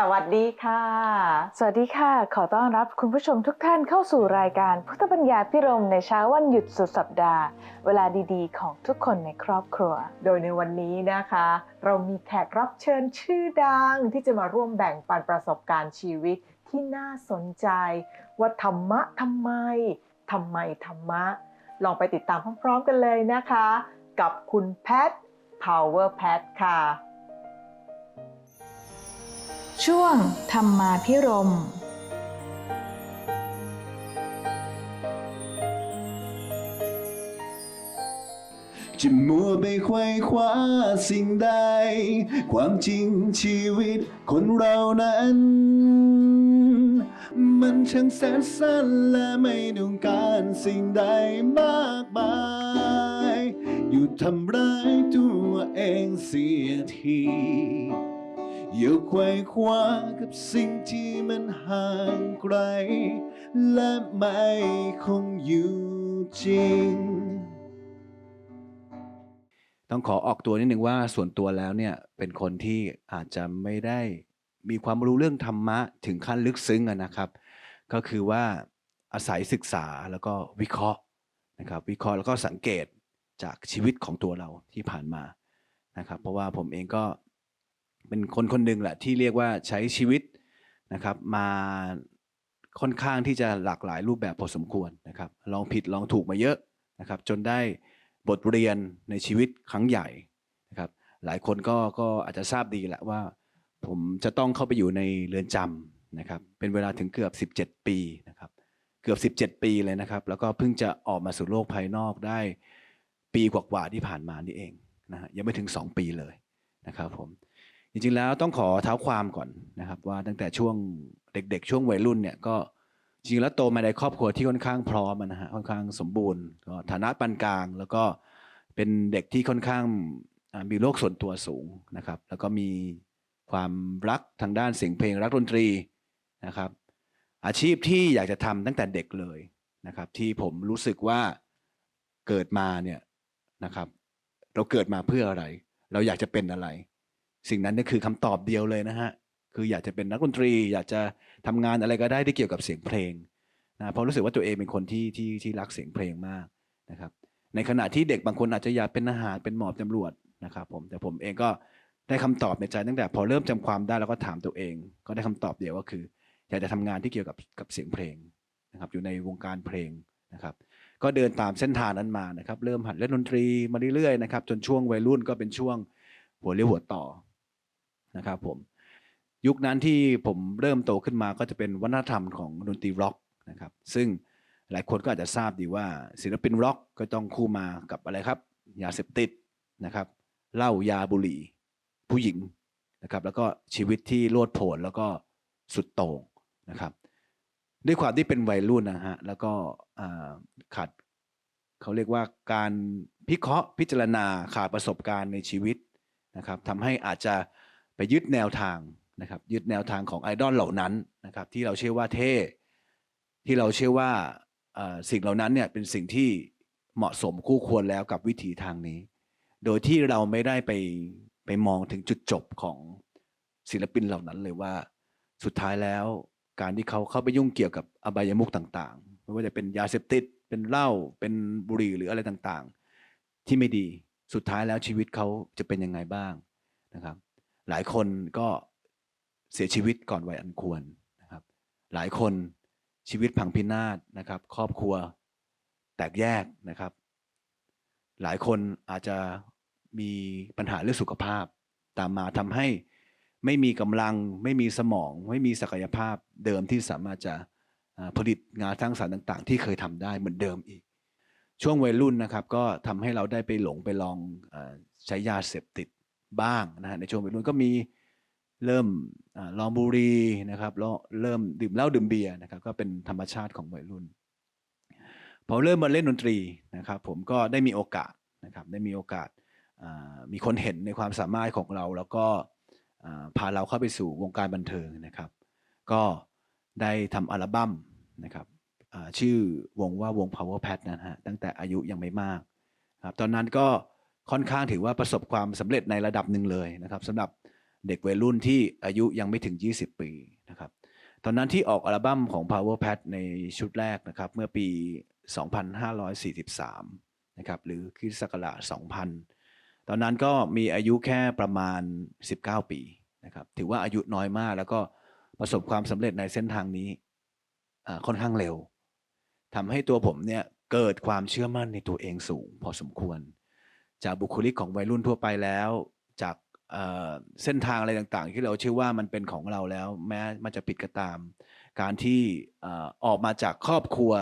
สวัสดีค่ะ สวัสดีค่ะ ขอต้อนรับคุณผู้ชมทุกท่านเข้าสู่รายการพุทธปัญญาพิรมในเช้าวันหยุดสุดสัปดาห์ เวลาดีๆ ของทุกคนในครอบครัว โดยในวันนี้นะคะ เรามีแขกรับเชิญชื่อดังที่จะมาร่วมแบ่งปันประสบการณ์ชีวิตที่น่าสนใจ ว่าธรรมะทำไมทำไมธรรมะ ลองไปติดตามพร้อมๆกันเลยนะคะ กับคุณแพท Power Pat ค่ะ ช่วงธรรมาพิรมจะมัวไปไขว้คว้าสิ่งใด ความจริงชีวิตคนเรานั้น มันช่างแสนสั้นและไม่ต้องการสิ่งใดมากมาย อยู่ทำร้ายตัวเองเสียที อย่าไขว้คว้ากับสิ่งที่มันห่างไกล และไม่คงอยู่จริง ต้องขอออกตัวนิดนึงว่าส่วนตัวแล้วเนี่ย เป็นคนที่อาจจะไม่ได้มีความรู้เรื่องธรรมะถึงขั้นลึกซึ้งนะครับ ก็คือว่าอาศัยศึกษาแล้วก็วิเคราะห์นะครับ วิเคราะห์แล้วก็สังเกตจากชีวิตของตัวเราที่ผ่านมานะครับ เพราะว่าผมเองก็ เป็นคนคนหนึ่งแหละที่เรียกว่าใช้ชีวิตนะครับมาค่อนข้างที่จะหลากหลายรูปแบบพอสมควรนะครับ ลองผิดลองถูกมาเยอะนะครับ จนได้บทเรียนในชีวิตครั้งใหญ่นะครับ หลายคนก็ก็อาจจะทราบดีแหละว่า ผมจะต้องเข้าไปอยู่ในเรือนจำนะครับ เป็นเวลาถึงเกือบ 17 ปีนะครับ เกือบ 17 ปีเลยนะครับ แล้วก็เพิ่งจะออกมาสู่โลกภายนอกได้ปีกว่าๆที่ผ่านมานี่เองนะฮะยังไม่ถึง 2 ปีเลยนะครับผม จริงๆแล้วต้องขอเท้าความก่อนนะครับ ว่าตั้งแต่ช่วงเด็ก ๆ ช่วงวัยรุ่นเนี่ยก็จริงแล้วโตมาในครอบครัวที่ค่อนข้างพร้อมนะฮะค่อนข้างสมบูรณ์ก็ฐานะปานกลาง แล้วก็เป็นเด็กที่ค่อนข้างมีโลกส่วนตัวสูงนะครับ แล้วก็มีความรักทางด้านเสียงเพลงรักดนตรีนะครับ อาชีพที่อยากจะทำตั้งแต่เด็กเลยนะครับ ที่ผมรู้สึกว่าเกิดมาเนี่ยนะครับ เราเกิดมาเพื่ออะไร เราอยากจะเป็นอะไร สิ่งนั้นนี่คือคำตอบเดียวเลยนะฮะคืออยากจะเป็นนักดนตรี อยากจะทำงานอะไรก็ได้ที่เกี่ยวกับเสียงเพลงนะเพราะรู้สึกว่าตัวเองเป็นคนที่ที่ที่รักเสียงเพลงมากนะครับ ในขณะที่เด็กบางคนอาจจะอยากเป็นทหารเป็นหมอบตำรวจนะครับผมแต่ผมเองก็ได้คำตอบในใจตั้งแต่พอเริ่มจำความได้แล้วก็ถามตัวเอง ก็ได้คำตอบเดียวก็คือ อยากจะทำงานที่เกี่ยวกับกับเสียงเพลงนะครับ อยู่ในวงการเพลงนะครับ ก็เดินตามเส้นทางนั้นมานะครับ เริ่มหัดเล่นดนตรีมาเรื่อยๆนะครับ จนช่วงวัยรุ่นก็เป็นช่วงหัวเรียวหัวต่อ นะครับผมยุคนั้นที่ผมเริ่มโตขึ้นมาก็จะเป็นวัฒนธรรมของดนตรีร็อกนะครับซึ่งหลายคนก็อาจจะทราบดีว่าศิลปินร็อกก็ต้องคู่มากับอะไรครับยาเสพติดนะครับเหล้ายาบุหรี่ ผู้หญิงนะครับแล้วก็ชีวิตที่โลดโผนแล้วก็สุดโต่งนะครับด้วยความที่เป็นวัยรุ่นนะฮะแล้วก็ขาดเขาเรียกว่าการพิเคราะห์พิจารณาขาดประสบการณ์ในชีวิตนะครับทำให้อาจจะ ไปยึดแนวทางนะครับยึดแนวทางของไอดอลเหล่านั้นนะครับที่เราเชื่อว่าเท่ที่เราเชื่อว่าสิ่งเหล่านั้นเนี่ยเป็นสิ่งที่เหมาะสมคู่ควรแล้วกับวิถีทางนี้ โดยที่เราไม่ได้ไปไปมองถึงจุดจบของศิลปินเหล่านั้นเลยว่าสุดท้ายแล้วการที่เขาเข้าไปยุ่งเกี่ยวกับอบายมุขต่างๆ ไม่ว่าจะเป็นยาเสพติด เป็นเหล้าเป็นบุหรี่หรืออะไรต่างๆ ที่ไม่ดีสุดท้ายแล้วชีวิตเขาจะเป็นยังไงบ้างนะครับ หลายคนก็เสียชีวิตก่อนวัยอันควรนะครับ หลายคนชีวิตพังพินาศนะครับ ครอบครัวแตกแยกนะครับ หลายคนอาจจะมีปัญหาเรื่องสุขภาพ ตามมาทำให้ไม่มีกำลัง ไม่มีสมอง ไม่มีศักยภาพเดิมที่สามารถจะผลิตงานสร้างสรรค์ต่าง ๆ ที่เคยทำได้เหมือนเดิมอีก ช่วงวัยรุ่นนะครับ ก็ทำให้เราได้ไปหลงไปลองอใช้ยาเสพติด บ้างนะฮะในช่วงวัยรุ่นก็มีเริ่มอลองบุรีนะครับแล้วเริ่มดื่มเหล้าดื่มเบียร์นะครับก็เป็นธรรมชาติของวัยรุ่นพอเริ่มมาเล่นดนตรีนะครับ ผมก็ได้มีโอกาสนะครับได้มีโอกาสมีคนเห็นในความสามารถของเรา แล้วก็พาเราเข้าไปสู่วงการบันเทิงนะครับ ก็ได้ทำอัลบั้มนะครับชื่อวงว่าวง Power Pad นะฮะตั้งแต่อายุยังไม่มากครับตอนนั้นก็ ค่อนข้างถือว่าประสบความสำเร็จในระดับหนึ่งเลยนะครับสำหรับเด็กวัยรุ่นที่อายุยังไม่ถึง 20 ปีนะครับตอนนั้นที่ออกอัลบั้มของ Power Pad ในชุดแรกนะครับเมื่อปี 2543นะครับหรือคริสต์ศักราช2000 ตอนนั้นก็มีอายุแค่ประมาณ 19 ปีนะครับถือว่าอายุน้อยมากแล้วก็ประสบความสำเร็จในเส้นทางนี้ค่อนข้างเร็วทำให้ตัวผมเนี่ยเกิดความเชื่อมั่นในตัวเองสูง พอสมควร จากบุคลิกของวัยรุ่นทั่วไปแล้ว จากเส้นทางอะไรต่างๆ ที่เราเชื่อว่ามันเป็นของเราแล้ว แม้มันจะผิดก็ตาม การที่ออกมาจากครอบครัว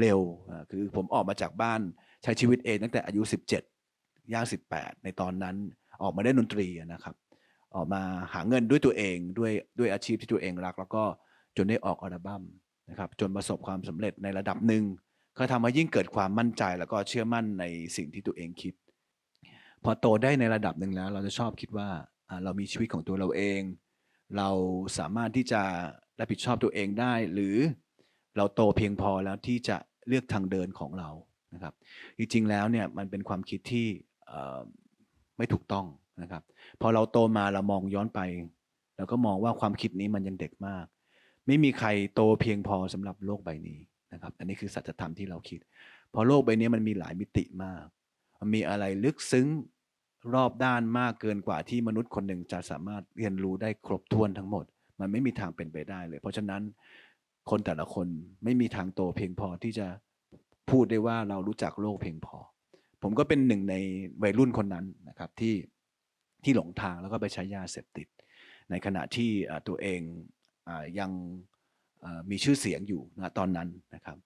เร็วคือผมออกมาจากบ้านใช้ชีวิตเองตั้งแต่อายุ 17ย่าง18 ในตอนนั้นออกมาได้ดนตรีนะครับ ออกมาหาเงินด้วยตัวเองด้วยด้วยอาชีพที่ตัวเองรัก แล้วก็จนได้ออกอัลบั้มนะครับจนประสบความสำเร็จในระดับหนึ่งก็ทำให้ยิ่งเกิดความมั่นใจแล้วก็เชื่อมั่นในสิ่งที่ตัวเองคิด พอโตได้ในระดับหนึ่งแล้ว เราจะชอบคิดว่าเรามีชีวิตของตัวเราเอง เราสามารถที่จะรับผิดชอบตัวเองได้ หรือเราโตเพียงพอแล้วที่จะเลือกทางเดินของเรานะครับ จริงๆแล้วเนี่ยมันเป็นความคิดที่ไม่ถูกต้องนะครับ พอเราโตมาเรามองย้อนไปเราก็มองว่าความคิดนี้มันยังเด็กมาก ไม่มีใครโตเพียงพอสำหรับโลกใบนี้นะครับ อันนี้คือสัจธรรมที่เราคิดพราะโลกใบนี้มันมีหลายมิติมาก มีอะไรลึกซึ้งรอบด้านมากเกินกว่าที่มนุษย์คนหนึ่งจะสามารถเรียนรู้ได้ครบถ้วนทั้งหมด มันไม่มีทางเป็นไปได้เลย เพราะฉะนั้นคนแต่ละคนไม่มีทางโตเพียงพอที่จะพูดได้ว่าเรารู้จักโลกเพียงพอ ผมก็เป็นหนึ่งในวัยรุ่นคนนั้นนะครับที่ที่หลงทางแล้วก็ไปใช้ยาเสพติด ในขณะที่ตัวเองอยังมีชื่อเสียงอยู่นะตอนนั้นนะครับ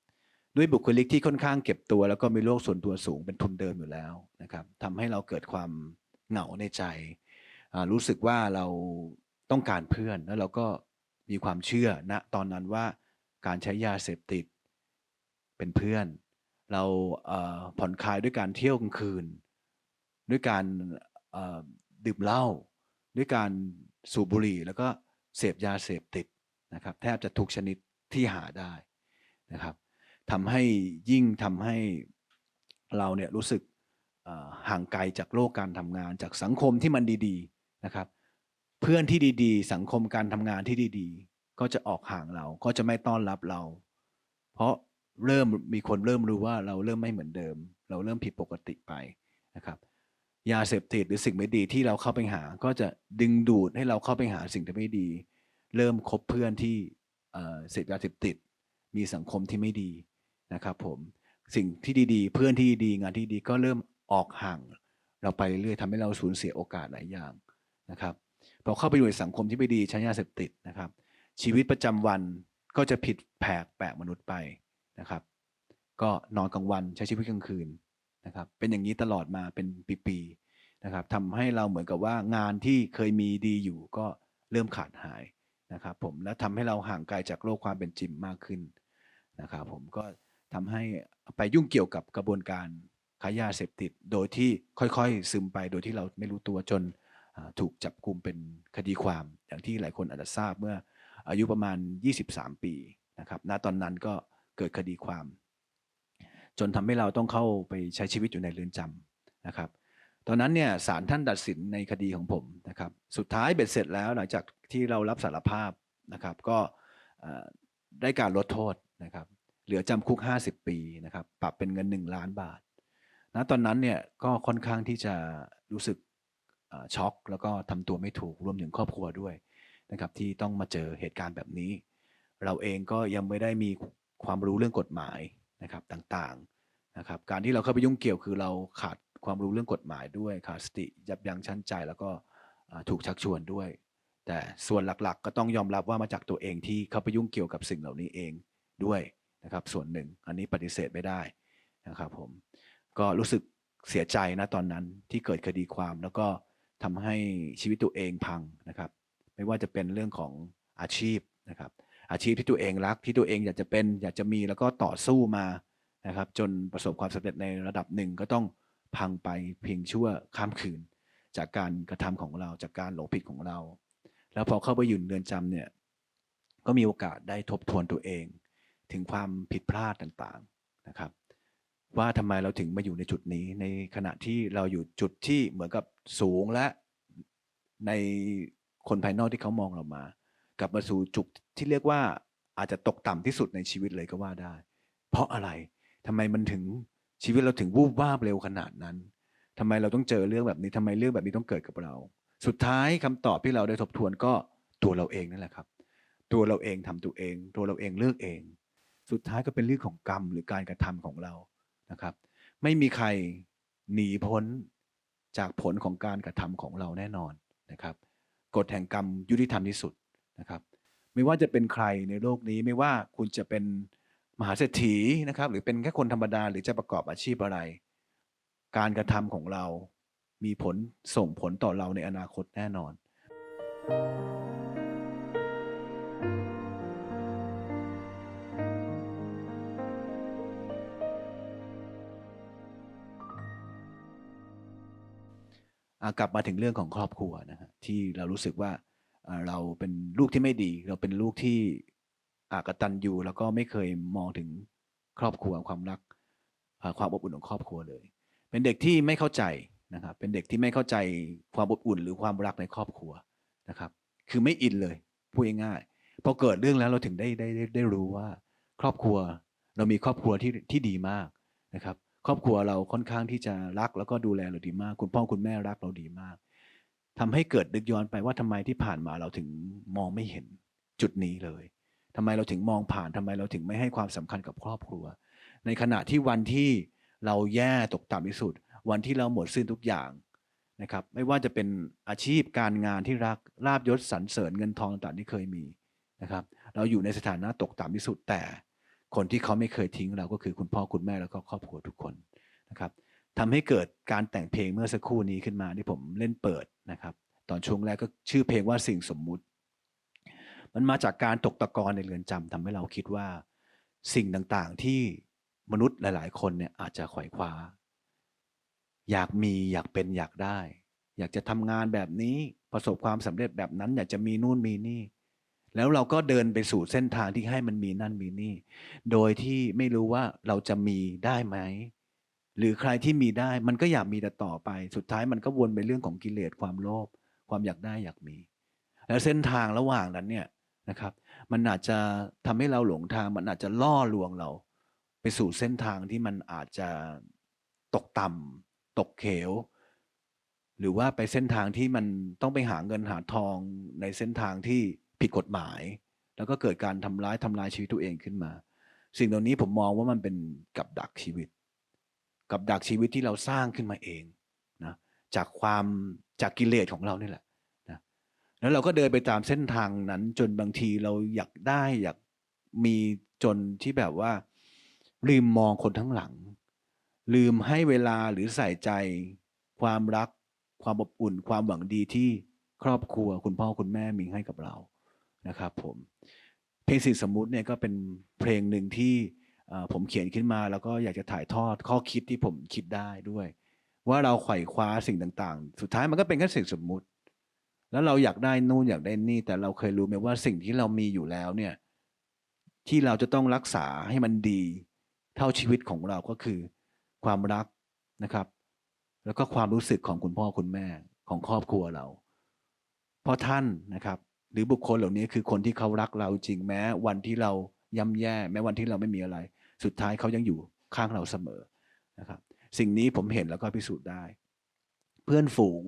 ด้วยบุคลิกที่ค่อนข้างเก็บตัว แล้วก็มีโลกส่วนตัวสูงเป็นทุนเดิมอยู่แล้วนะครับทำให้เราเกิดความเหงาในใจ รู้สึกว่าเราต้องการเพื่อนแล้วเราก็มีความเชื่อณตอนนั้นว่าการใช้ยาเสพติดเป็นเพื่อน เราเผ่อนคลายด้วยการเที่ยวกลางคืน ด้วยการดื่มเหล้าด้วยการสูบบุหรี่แล้วก็เสพยาเสพติดนะครับ แทบจะทุกชนิดที่หาได้นะครับ ทำให้ยิ่งทำให้เราเนี่ยรู้สึกห่างไกลจากโลกการทำงาน จากสังคมที่มันดีๆนะครับ เพื่อนที่ดีๆ สังคมการทำงานที่ดีๆ ก็จะออกห่างเราก็จะไม่ต้อนรับเรา เพราะเริ่มมีคนเริ่มรู้ว่าเราเริ่มไม่เหมือนเดิม เราเริ่มผิดปกติไปนะครับยาเสพติดหรือสิ่งไม่ดีที่เราเข้าไปหา ก็จะดึงดูดให้เราเข้าไปหาสิ่งที่ไม่ดี เริ่มคบเพื่อนที่เสพยาเสพติด มีสังคมที่ไม่ดี นะครับผมสิ่งที่ดีๆ เพื่อนที่ดีงานที่ดีก็เริ่มออกห่าง เราไปเรื่อยๆทำให้เราสูญเสียโอกาสหลายอย่างนะครับพอเข้าไปอยู่ในสังคมที่ไม่ดีใช้ยาเสพติดนะครับ ชีวิตประจำวันก็จะผิดแผกแปลกมนุษย์ไปนะครับ ก็นอนกลางวันใช้ชีวิตกลางคืนนะครับเป็นอย่างนี้ตลอดมาเป็นปีๆนะครับทำให้เราเหมือนกับว่างานที่เคยมีดีอยู่ก็เริ่มขาดหายนะครับผมและทำให้เราห่างไกลจากโลกความเป็นจริงมากขึ้นนะครับผมก็ ทำให้ไปยุ่งเกี่ยวกับกระบวนการค้ายาเสพติด โดยที่ค่อยๆ ซึมไปโดยที่เราไม่รู้ตัวจนถูกจับกลุ่มเป็นคดีความ อย่างที่หลายคนอาจจะทราบเมื่ออายุประมาณ 23 ปีนะครับณตอนนั้นก็เกิดคดีความ จนทำให้เราต้องเข้าไปใช้ชีวิตอยู่ในเรือนจำนะครับ ตอนนั้นเนี่ยศาลท่านตัดสินในคดีของผมนะครับ สุดท้ายเบ็ดเสร็จแล้วหลังจากที่เรารับสารภาพนะครับ ก็ได้การลดโทษนะครับ เหลือจำคุก 50 ปีนะครับปรับเป็นเงิน 1 ล้านบาทณตอนนั้นเนี่ยก็ค่อนข้างที่จะรู้สึกช็อกแล้วก็ทำตัวไม่ถูกรวมถึงครอบครัวด้วยนะครับที่ต้องมาเจอเหตุการณ์แบบนี้ เราเองก็ยังไม่ได้มีความรู้เรื่องกฎหมายนะครับต่างๆนะครับการที่เราเข้าไปยุ่งเกี่ยวคือเราขาดความรู้เรื่องกฎหมายด้วยขาดสติยับยั้งชั่งใจแล้วก็ถูกชักชวนด้วย แต่ส่วนหลักๆ ก็ต้องยอมรับว่ามาจากตัวเองที่เข้าไปยุ่งเกี่ยวกับสิ่งเหล่านี้เองด้วย นะครับ ส่วนหนึ่งอันนี้ปฏิเสธไม่ได้นะครับผมก็รู้สึกเสียใจนะตอนนั้นที่เกิดคดีความแล้วก็ทำให้ชีวิตตัวเองพังนะครับ ไม่ว่าจะเป็นเรื่องของอาชีพนะครับ อาชีพที่ตัวเองรักที่ตัวเองอยากจะเป็นอยากจะมีแล้วก็ต่อสู้มานะครับ จนประสบความสำเร็จในระดับหนึ่งก็ต้องพังไปเพียงชั่วข้ามคืน จากการกระทำของเราจากการหลงผิดของเรา แล้วพอเข้าไปอยู่ในเรือนจำเนี่ยก็มีโอกาสได้ทบทวนตัวเอง ถึงความผิดพลาดต่างๆนะครับ ว่าทำไมเราถึงมาอยู่ในจุดนี้ ในขณะที่เราอยู่จุดที่เหมือนกับสูงและในคนภายนอกที่เขามองเรามา กลับมาสู่จุดที่เรียกว่าอาจจะตกต่ำที่สุดในชีวิตเลยก็ว่าได้ เพราะอะไรทำไมมันถึงชีวิตเราถึงวูบวาบเร็วขนาดนั้นทำไมเราต้องเจอเรื่องแบบนี้ทำไมเรื่องแบบนี้ต้องเกิดกับเรา สุดท้ายคำตอบที่เราได้ทบทวนก็ตัวเราเองนั่นแหละครับ ตัวเราเองทำตัวเอง ตัวเราเองเลือกเอง สุดท้ายก็เป็นเรื่องของกรรมหรือการกระทำของเรานะครับ ไม่มีใครหนีพ้นจากผลของการกระทำของเราแน่นอนนะครับกฎแห่งกรรมยุติธรรมที่สุดนะครับ ไม่ว่าจะเป็นใครในโลกนี้ไม่ว่าคุณจะเป็นมหาเศรษฐีนะครับ หรือเป็นแค่คนธรรมดาหรือจะประกอบอาชีพอะไร การกระทำของเรามีผลส่งผลต่อเราในอนาคตแน่นอนอะ กลับมาถึงเรื่องของครอบครัวนะฮะที่เรารู้สึกว่าเราเป็นลูกที่ไม่ดี เราเป็นลูกที่อากตันอยู่แล้วก็ไม่เคยมองถึงครอบครัวความรักความอบอุ่นของครอบครัวเลย เป็นเด็กที่ไม่เข้าใจนะครับเป็นเด็กที่ไม่เข้าใจความอบอุ่นหรือความรักในครอบครัวนะครับ คือไม่อินเลยพูดง่ายๆพอเกิดเรื่องแล้วเราถึงได้ได้ได้ได้รู้ว่า ครอบครัวเรามีครอบครัวที่ที่ดีมากนะครับ ครอบครัวเราค่อนข้างที่จะรักแล้วก็ดูแลเราดีมาก คุณพ่อคุณแม่รักเราดีมากทำให้เกิดนึกย้อนไปว่าทำไมที่ผ่านมาเราถึงมองไม่เห็นจุดนี้เลยทำไมเราถึงมองผ่านทำไมเราถึงไม่ให้ความสำคัญกับครอบครัว ในขณะที่วันที่เราแย่ตกต่ำที่สุด วันที่เราหมดสิ้นทุกอย่างนะครับ ไม่ว่าจะเป็นอาชีพการงานที่รักลาบยศสรรเสริญเงินทองต่างๆที่เคยมีนะครับ เราอยู่ในสถานะตกต่ำที่สุดแต่ คนที่เขาไม่เคยทิ้งเราก็คือคุณพ่อคุณแม่แล้วก็ครอบครัวทุกคนนะครับทำให้เกิดการแต่งเพลงเมื่อสักครู่นี้ขึ้นมาที่ผมเล่นเปิดนะครับ ตอนช่วงแรกก็ชื่อเพลงว่าสิ่งสมมุติ มันมาจากการตกตะกอนในเรือนจำทำให้เราคิดว่า สิ่งต่างๆที่มนุษย์หลาย ๆ คนเนี่ยอาจจะขว่คว้า อยากมีอยากเป็นอยากได้ อยากจะทำงานแบบนี้ประสบความสำเร็จแบบนั้น อยากจะมีนู่นมีนี่ แล้วเราก็เดินไปสู่เส้นทางที่ให้มันมีนั่นมีนี่ โดยที่ไม่รู้ว่าเราจะมีได้ไหม หรือใครที่มีได้มันก็อยากมีแต่ต่อไป สุดท้ายมันก็วนไปเรื่องของกิเลสความโลภความอยากได้อยากมี แล้วเส้นทางระหว่างนั้นเนี่ยนะครับ มันอาจจะทำให้เราหลงทาง มันอาจจะล่อลวงเรา ไปสู่เส้นทางที่มันอาจจะตกต่ำตกเขวหรือว่าไปเส้นทางที่มันต้องไปหาเงินหาทองในเส้นทางที่ ผิดกฎหมาย แล้วก็เกิดการทำร้ายทำลายชีวิตตัวเองขึ้นมา สิ่งเหล่านี้ผมมองว่ามันเป็นกับดักชีวิต กับดักชีวิตที่เราสร้างขึ้นมาเองนะจากความจากกิเลสของเรานี่แหละนะแล้วเราก็เดินไปตามเส้นทางนั้น จนบางทีเราอยากได้อยากมีจนที่แบบว่า ลืมมองคนทั้งหลัง ลืมให้เวลาหรือใส่ใจ ความรัก ความอบอุ่น ความหวังดีที่ครอบครัวคุณพ่อคุณแม่มีให้กับเรา นะครับผมเพลงสิ่งสมมุติเนี่ยก็เป็นเพลงหนึ่งที่ผมเขียนขึ้นมา แล้วก็อยากจะถ่ายทอดข้อคิดที่ผมคิดได้ด้วย ว่าเราไขว่คว้าสิ่งต่างๆ สุดท้ายมันก็เป็นแค่สิ่งสมมุติ แล้วเราอยากได้นู่นอยากได้นี่ แต่เราเคยรู้ไหมว่าสิ่งที่เรามีอยู่แล้วเนี่ยที่เราจะต้องรักษาให้มันดี เท่าชีวิตของเราก็คือ ความรักนะครับ แล้วก็ความรู้สึกของคุณพ่อคุณแม่ของครอบครัวเรา เพราะท่านนะครับ หรือบุคคลเหล่านี้คือคนที่เขารักเราจริงแม้ วันที่เราย่ำแย่ แม้วันที่เราไม่มีอะไร สุดท้ายเขายังอยู่ข้างเราเสมอนะครับ สิ่งนี้ผมเห็นแล้วก็พิสูจน์ได้ เพื่อนฝูง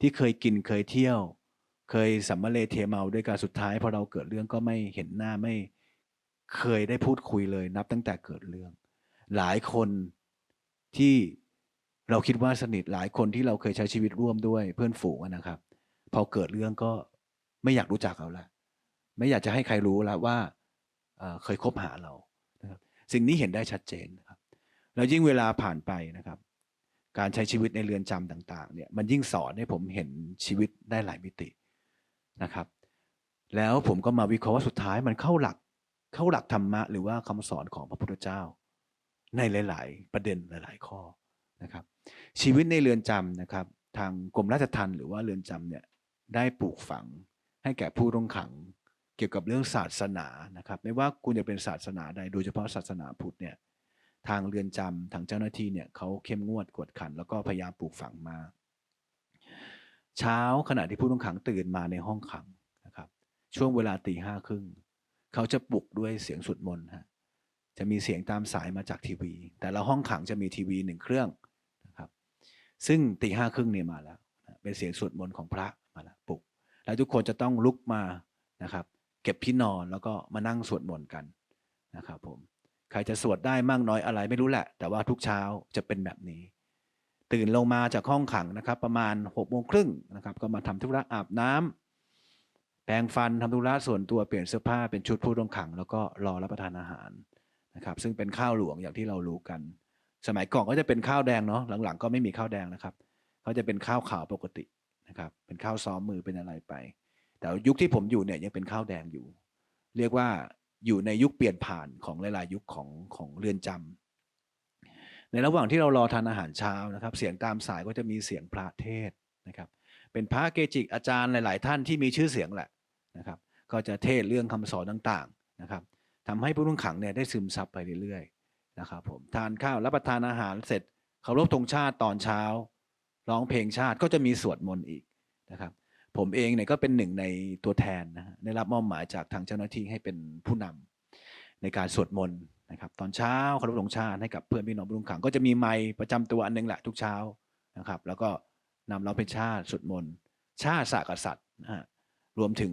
ที่เคยกินเคยเที่ยว เคยสัมมาเลเทเมาด้วยกันสุดท้ายพอเราเกิดเรื่องก็ไม่เห็นหน้าไม่เคยได้พูดคุยเลย นับตั้งแต่เกิดเรื่อง หลายคนที่เราคิดว่าสนิทหลายคนที่เราเคยใช้ชีวิตร่วมด้วยเพื่อนฝูงนะครับ พอเกิดเรื่องก็ ไม่อยากรู้จักเราละไม่อยากจะให้ใครรู้แล้วว่าเคยคบหาเรานะครับสิ่งนี้เห็นได้ชัดเจนนะครับแล้วยิ่งเวลาผ่านไปนะครับ การใช้ชีวิตในเรือนจำต่าง ๆ เนี่ยมันยิ่งสอนให้ผมเห็นชีวิตได้หลายมิตินะครับ แล้วผมก็มาวิเคราะห์ว่าสุดท้ายมันเข้าหลักเข้าหลักธรรมะ หรือว่าคำสอนของพระพุทธเจ้า ในหลาย ๆ ประเด็นหลาย ๆ ข้อนะครับ ชีวิตในเรือนจำนะครับ ทางกรมราชทัณฑ์หรือว่าเรือนจำเนี่ยได้ปลูกฝัง ให้แก่ผู้ต้องขังเกี่ยวกับเรื่องศาสนานะครับ ไม่ว่าคุณจะเป็นศาสนาใดโดยเฉพาะศาสนาพุทธเนี่ยทางเรือนจำทางเจ้าหน้าที่เนี่ยเขาเข้มงวดกวดขัน แล้วก็พยายามปลูกฝังมา เช้าขณะที่ผู้ต้องขังตื่นมาในห้องขังนะครับ ช่วงเวลาตีห้าครึ่งเขาจะปลุกด้วยเสียงสวดมนต์ฮะจะมีเสียงตามสายมาจากทีวี แต่ละห้องขังจะมีทีวีหนึ่งเครื่องนะครับ ซึ่งตีห้าครึ่งเนี่ยมาแล้ว เป็นเสียงสวดมนต์ของพระ แล้วทุกคนจะต้องลุกมานะครับ เก็บที่นอนแล้วก็มานั่งสวดมนต์กันนะครับผมใครจะสวดได้มากน้อยอะไรไม่รู้แหละ แต่ว่าทุกเช้าจะเป็นแบบนี้ ตื่นลงมาจากห้องขังนะครับ ประมาณ6กโมงครึ่งนะครับ ก็มาทำธุระอาบน้ำแปรงฟันทำธุระส่วนตัวเปลี่ยนเสื้อผ้าเป็นชุดผู้ต้องขัง แล้วก็รอรับประทานอาหารนะครับ ซึ่งเป็นข้าวหลวงอย่างที่เรารู้กัน สมัยก่อนก็จะเป็นข้าวแดงเนาะหลังๆ ก็ไม่มีข้าวแดงนะครับเขาจะเป็นข้าวขาวปกติ นะครับเป็นข้าวซ้อมมือเป็นอะไรไป แต่ยุคที่ผมอยู่เนี่ยยังเป็นข้าวแดงอยู่ เรียกว่าอยู่ในยุคเปลี่ยนผ่านของหลายๆยุคของของเรือนจำในระหว่างที่เรารอทานอาหารเช้านะครับ เสียงตามสายก็จะมีเสียงพระเทศนะครับ เป็นพระเกจิอาจารย์หลาย ๆ ท่านที่มีชื่อเสียงแหละนะครับ ก็จะเทศเรื่องคำสอนต่างๆนะครับทำให้ผู้ต้องขังเนี่ยได้ซึมซับไปเรื่อยๆนะครับผมทานข้าวรับประทานอาหารเสร็จเคารพธงชาติตอนเช้า ร้องเพลงชาติก็จะมีสวดมนต์อีกนะครับผมเองเนี่ยก็เป็นหนึ่งในตัวแทนนะฮะได้รับมอบหมายจากทางเจ้าหน้าที่ให้เป็นผู้นำในการสวดมนต์นะครับตอนเช้าเคารพธงชาติให้กับเพื่อนพี่น้องผู้ต้องขังก็จะมีไมค์ประจำตัวอันหนึงแหละทุกเช้านะครับ แล้วก็นำร้องเพลงชาติสวดมนต์ชาติศาสตร์กษัตริย์นะฮะรวมถึง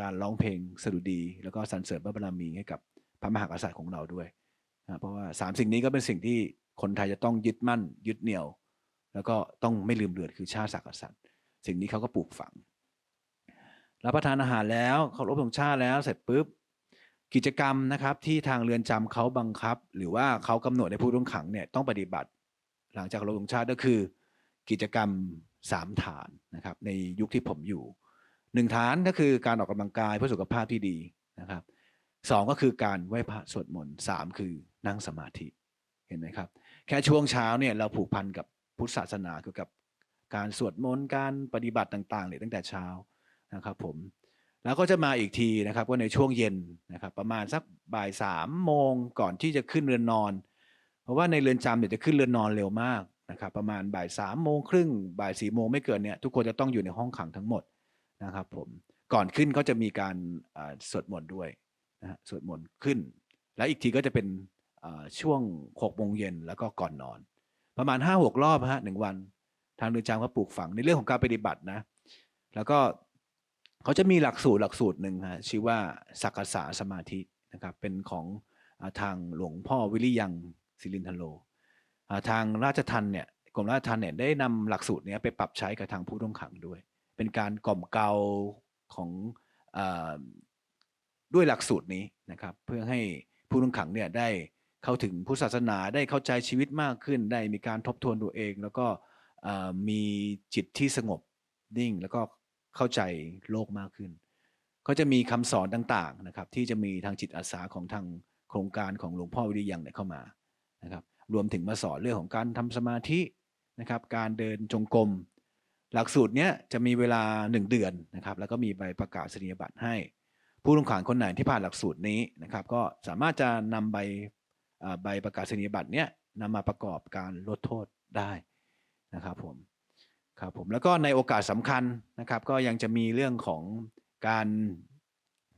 การร้องเพลงสดุดี แล้วก็สรรเสริญพระบารมีให้กับพระมหากษัตริย์ของเราด้วยนะเพราะว่าสามสิ่งนี้ก็เป็นสิ่งที่คนไทยจะต้องยึดมั่นยึดเหนี่ยว แล้วก็ต้องไม่ลืมเลือนคือชาติศาสตร์กษัตริย์สิ่งนี้เขาก็ปลูกฝังรับประทานอาหารแล้วเคารพธงชาติแล้วเสร็จปุ๊บกิจกรรมนะครับที่ทางเรือนจำเขาบังคับ หรือว่าเขากำหนดในผู้ต้องขังเนี่ยต้องปฏิบัติ หลังจากเคารพธงชาติก็คือ กิจกรรมสามฐานนะครับในยุคที่ผมอยู่หนึ่งฐานก็คือการออกกำลังกายเพื่อสุขภาพที่ดีนะครับสองก็คือการไหว้พระสวดมนต์สามคือนั่งสมาธิเห็นไหมครับ แค่ช่วงเช้าเนี่ยเราผูกพันกับ พุทธศาสนาเกี่ยวกับการสวดมนต์การปฏิบัติต่างๆเนี่ยตั้งแต่เช้านะครับผมแล้วก็จะมาอีกทีนะครับก็ในช่วงเย็นนะครับ ประมาณสักบ่ายสามโมงก่อนที่จะขึ้นเรือนนอน เพราะว่าในเรือนจำเนี่ยจะขึ้นเรือนนอนเร็วมากนะครับ ประมาณบ่ายสามโมงครึ่งบ่ายสี่โมงไม่เกินเนี่ยทุกคนจะต้องอยู่ในห้องขังทั้งหมดนะครับ ผมก่อนขึ้นก็จะมีการสวดมนต์ด้วยนะฮะสวดมนต์ขึ้น แล้วอีกทีก็จะเป็นช่วงหกโมงเย็นแล้วก็ก่อนนอน ประมาณห้าหกรอบฮะหนึ่งวัน ทางเรือนจำก็ปลูกฝังในเรื่องของการปฏิบัตินะ แล้วก็เขาจะมีหลักสูตรหลักสูตรหนึ่งฮะชื่อว่าสักกษาสมาธินะครับเป็นของอทางหลวงพ่อวิริยังศิรินทโลทางราชทันเนี่ยกรมราชทันเนี่ยได้นำหลักสูตรเนี้ยไปปรับใช้กับทางผู้ต้องขังด้วย เป็นการกล่อมเกลาของอด้วยหลักสูตรนี้นะครับ เพื่อให้ผู้ต้องขังเนี่ยได้ เข้าถึงพุทธศาสนาได้เข้าใจชีวิตมากขึ้น ได้มีการทบทวนตัวเอง แล้วก็มีจิตที่สงบนิ่ง แล้วก็เข้าใจโลกมากขึ้น ก็จะมีคำสอนต่างๆนะครับที่จะมีทางจิตอาสาของทางโครงการของหลวงพ่อวิริยังเนี่ยเข้ามานะครับรวมถึงมาสอนเรื่องของการทำสมาธินะครับการเดินจงกรมหลักสูตรเนี้ยจะมีเวลา 1 เดือนนะครับแล้วก็มีใบประกาศนียบัตรให้ ผู้ต้องขังคนไหนที่ผ่านหลักสูตรนี้นะครับก็สามารถจะนำใบ ใบประกาศนียบัตรเนี้ยนำมาประกอบการลดโทษได้นะครับผมครับผมแล้วก็ในโอกาสสำคัญนะครับ ก็ยังจะมีเรื่องของการ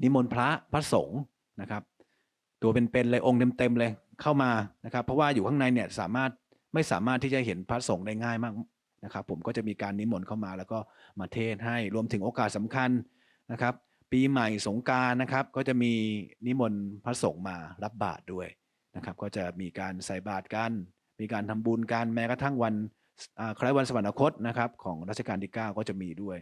นิมนต์พระพระสงฆ์นะครับ ตัวเป็นๆเลยองค์เต็มๆเลยเข้ามานะครับ เพราะว่าอยู่ข้างในเนี่ยสามารถไม่สามารถที่จะเห็นพระสงฆ์ได้ง่ายมากนะครับ ผมก็จะมีการนิมนต์เข้ามาแล้วก็มาเทศให้รวมถึงโอกาสสำคัญนะครับ ปีใหม่สงการนะครับ ก็จะมีนิมนต์พระสงฆ์มารับบาตรด้วย นะครับก็จะมีการใส่บาตรกัน มีการทำบุญกันแม้กระทั่งวันคล้ายวันสวรรคตนะครับของรัชกาลที่ 9 ก็จะมีด้วย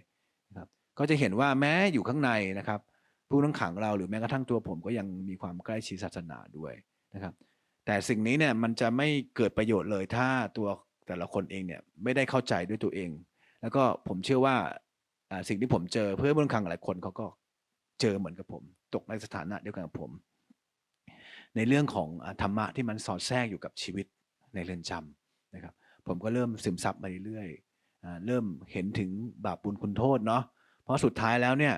นะครับก็จะเห็นว่าแม้อยู่ข้างในนะครับผู้ต้องขังเราหรือแม้กระทั่งตัวผมก็ยังมีความใกล้ชิดศาสนาด้วยนะครับ แต่สิ่งนี้เนี่ยมันจะไม่เกิดประโยชน์เลยถ้าตัวแต่ละคนเองเนี่ยไม่ได้เข้าใจด้วยตัวเอง แล้วก็ผมเชื่อว่าอ่าสิ่งที่ผมเจอเพื่อนผู้ต้องขังหลายคนเขาก็เจอเหมือนกับผม ตกในสถานะเดียวกันกับผม ในเรื่องของธรรมะที่มันสอดแทรกอยู่กับชีวิตในเรือนจำนะครับ ผมก็เริ่มซึมซับมาเรื่อยๆอ่าเริ่มเห็นถึงบาปบุญคุณโทษเนาะเพราะสุดท้ายแล้วเนี่ย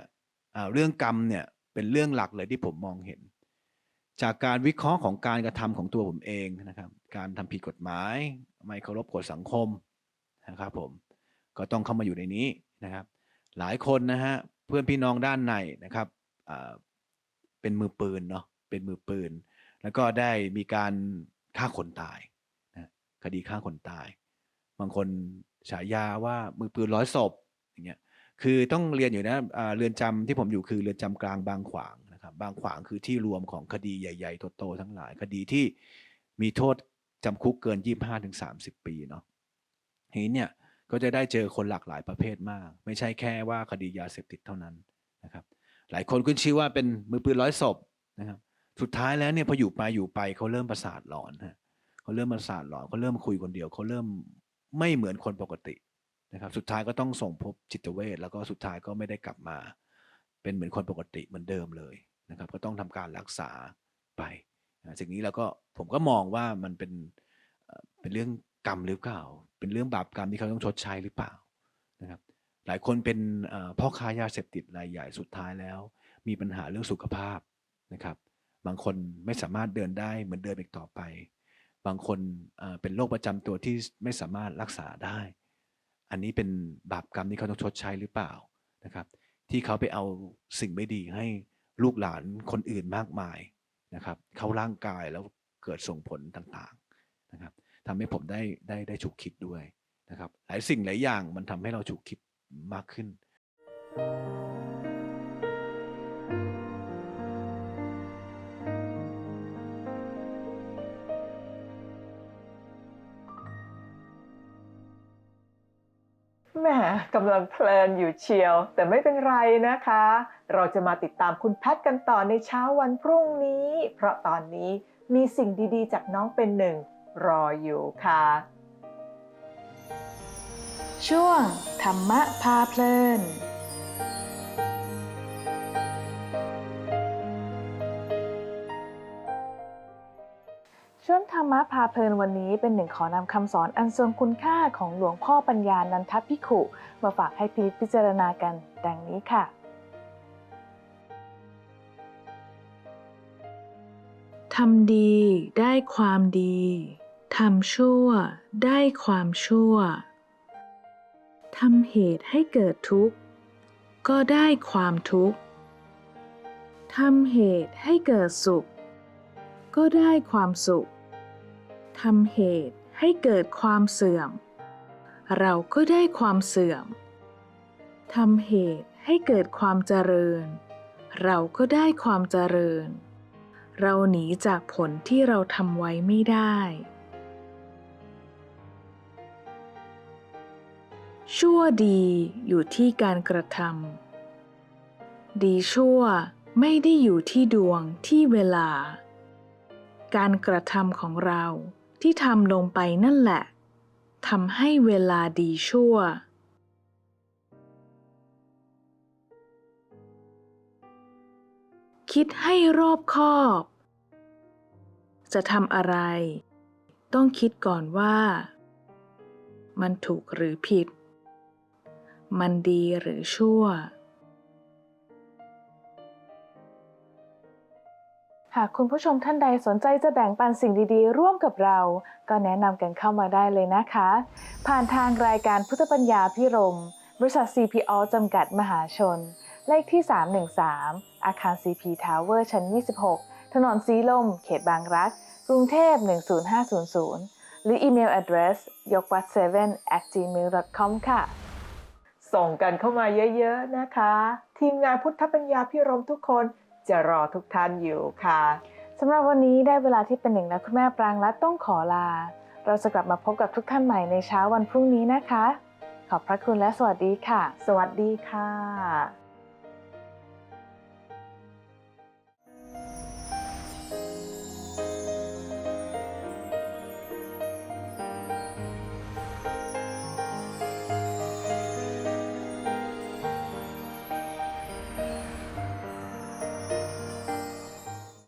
เรื่องกรรมเนี่ยเป็นเรื่องหลักเลยที่ผมมองเห็น จากการวิเคราะห์ของการกระทำของตัวผมเองนะครับ การทำผิดกฎหมาย ไม่เคารพกฎสังคมนะครับผมก็ต้องเข้ามาอยู่ในนี้นะครับ หลายคนนะฮะเพื่อนพี่น้องด้านในนะครับเป็นมือปืนเนาะเป็นมือปืน แล้วก็ได้มีการฆ่าคนตายนะคดีฆ่าคนตาย บางคนฉายาว่ามือปืนร้อยศพอย่างเงี้ยคือต้องเรียนอยู่นะเรือนจำที่ผมอยู่คือเรือนจำกลางบางขวางนะครับบางขวางคือที่รวมของคดีใหญ่ๆโตๆทั้งหลาย คดีที่มีโทษจำคุกเกิน 25-30 ปีเนาะทีนี้เนี่ยก็จะได้เจอคนหลากหลายประเภทมาก ไม่ใช่แค่ว่าคดียาเสพติดเท่านั้นนะครับหลายคนขึ้นชื่อว่าเป็นมือปืนร้อยศพนะครับ สุดท้ายแล้วเนี่ยพออยู่ไปอยู่ไปเขาเริ่มประสาทหลอนฮะเขาเริ่มประสาทหลอนเขาเริ่มคุยคนเดียวเขาเริ่มไม่เหมือนคนปกตินะครับสุดท้ายก็ต้องส่งพบจิตเวชแล้วก็สุดท้ายก็ไม่ได้กลับมา เป็นเหมือนคนปกติเหมือนเดิมเลยนะครับ ก็ต้องทำการรักษาไปสิ่งนี้เราก็ผมก็มองว่ามันเป็นเป็นเรื่องกรรมหรือเปล่า เป็นเรื่องบาปกรรมที่เขาต้องชดใช้หรือเปล่านะครับหลายคนเป็นพ่อค้ายาเสพติดรายใหญ่สุดท้ายแล้ว มีปัญหาเรื่องสุขภาพนะครับ บางคนไม่สามารถเดินได้เหมือนเดิมอีกต่อไป บางคนเป็นโรคประจำตัวที่ไม่สามารถรักษาได้ อันนี้เป็นบาปกรรมที่เขาต้องชดใช้หรือเปล่านะครับ ที่เขาไปเอาสิ่งไม่ดีให้ลูกหลานคนอื่นมากมายนะครับ เข้าร่างกายแล้วเกิดส่งผลต่างๆนะครับทำให้ผมได้ได้ได้ฉุกคิดด้วยนะครับ หลายสิ่งหลายอย่างมันทำให้เราฉุกคิดมากขึ้นแห มกำลังเพลินอยู่เชียว แต่ไม่เป็นไรนะคะ เราจะมาติดตามคุณแพทกันต่อในเช้าวันพรุ่งนี้ เพราะตอนนี้มีสิ่งดีๆ จากน้องเป็นหนึ่ง รออยู่ค่ะ ช่วงธรรมะพาเพลิน รระพาเพลินวันนี้เป็นหนึ่งขอนำคำสอนอันทรงคุณค่าของหลวงพ่อปัญญานันทภิขุ มาฝากให้พิพิจารณากัน ดังนี้ค่ะ ทำดีได้ความดี ทำชั่วได้ความชั่ว ทำเหตุให้เกิดทุกข์ ก็ได้ความทุกข์ ทำเหตุให้เกิดสุข ก็ได้ความสุข ทำเหตุให้เกิดความเสื่อม เราก็ได้ความเสื่อม ทำเหตุให้เกิดความเจริญ เราก็ได้ความเจริญ เราหนีจากผลที่เราทำไว้ไม่ได้ ชั่วดีอยู่ที่การกระทำดีชั่วไม่ได้อยู่ที่ดวงที่เวลา การกระทำของเรา ที่ทำลงไปนั่นแหละทำให้เวลาดีชั่ว คิดให้รอบคอบ จะทำอะไร ต้องคิดก่อนว่า มันถูกหรือผิด มันดีหรือชั่ว หากคุณผู้ชมท่านใดสนใจจะแบ่งปันสิ่งดีๆ ร่วมกับเรา ก็แนะนำกันเข้ามาได้เลยนะคะ ผ่านทางรายการพุทธปัญญาพิรม บริษัท CPO จำกัดมหาชน เลขที่ 313 อาคาร CP Tower ชั้น 26 ถนนสีลม เขตบางรัก กรุงเทพ 10500 หรืออีเมล address ยกวัด7 at gmail.com ค่ะส่งกันเข้ามาเยอะๆนะคะ ทีมงานพุทธปัญญาพิรมทุกคน จะรอทุกท่านอยู่ค่ะสำหรับวันนี้ได้เวลาที่เป็นหนึ่งแล้วคุณแม่ปรางรัตต้องขอลา เราจะกลับมาพบกับทุกท่านใหม่ในเช้าวันพรุ่งนี้นะคะ ขอบพระคุณและสวัสดีค่ะ สวัสดีค่ะ